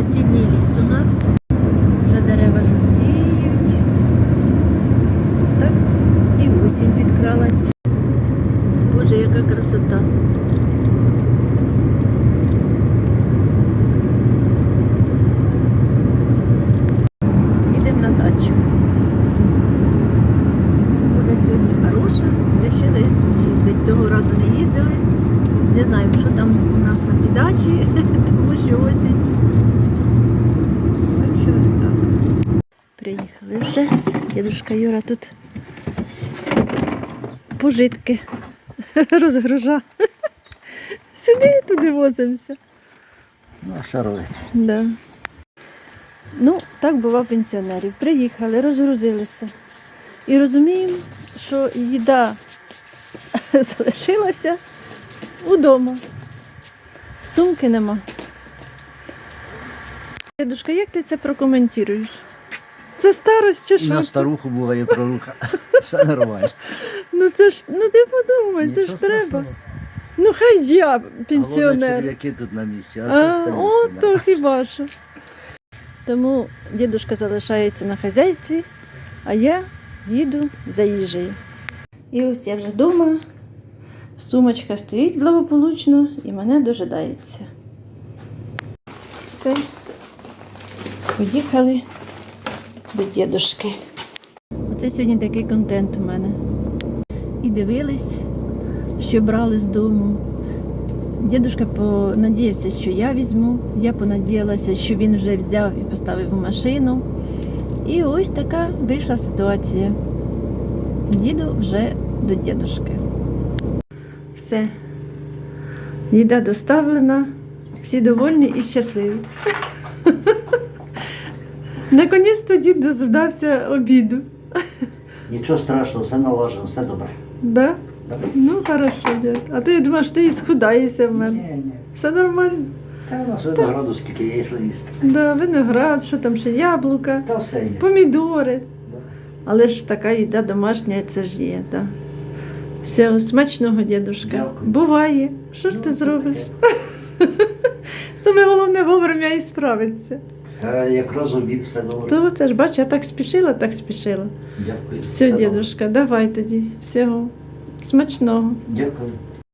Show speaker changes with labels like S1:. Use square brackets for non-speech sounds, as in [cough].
S1: Осінній ліс у нас. Вже дерева жовтіють. Так, і осінь підкралась. Боже, яка красота. Їдемо на дачу. Погода сьогодні хороша. Вирішили з'їздити. Того разу не їздили. Не знаю, що там у нас на тій [laughs] тому що осінь. Так що ось так. Приїхали вже. Дідушка Юра тут пожитки [laughs] розгружа. Сюди і туди возимося.
S2: Ну, що робити?
S1: Да. Ну, так бува пенсіонерів. Приїхали, розгрузилися. І розуміємо, що їда [laughs] залишилася удома. Сумки нема. Дедушка, як ти це прокоментуєш? Це старость чи що?
S2: на старуху буває проруха. [laughs] Все нормально.
S1: Ну це ж, ну ти подумай, це ж треба. Ну хай я пенсіонер.
S2: черв'яки тут на місці, а,
S1: А,
S2: то
S1: о, то хіба що. Тому дідушка залишається на хазяйстві, а я їду за їжею. І ось я вже вдома, сумочка стоїть благополучно і мене дожидається. Все. Поїхали до дідушки. Оце сьогодні такий контент у мене. І дивились, що брали з дому. Дідушка понадіявся, що я візьму. Я понадіялася, що він вже взяв і поставив у машину. І ось така вийшла ситуація. Їду вже до дідушки. Все. Їда доставлена, всі довольні і щасливі. Наконець-то дід дождався обіду.
S2: Нічого страшного, все налажено, все добре.
S1: Да?
S2: Да?
S1: Ну, хорошо, дід. А думала, що ти і схудаєшся в мене.
S2: Ні, ні.
S1: Все нормально.
S2: Та у нас винограду скільки є, що їсти.
S1: Да, виноград, що там ще яблука,
S2: Та все є.
S1: помідори.
S2: Да.
S1: Але ж така їда домашня, це ж є, так. Все, смачного, дідушка.
S2: Дякую.
S1: Буває. Що ж
S2: Ну,
S1: ти
S2: це
S1: зробиш?
S2: таке. [laughs]
S1: Саме головне вовремя і справитися.
S2: Та якраз обід все добре.
S1: То це ж бач, я так спішила, так спішила.
S2: Дякую.
S1: Все,
S2: все
S1: дідушка, давай тоді. Всього. Смачного.
S2: Дякую.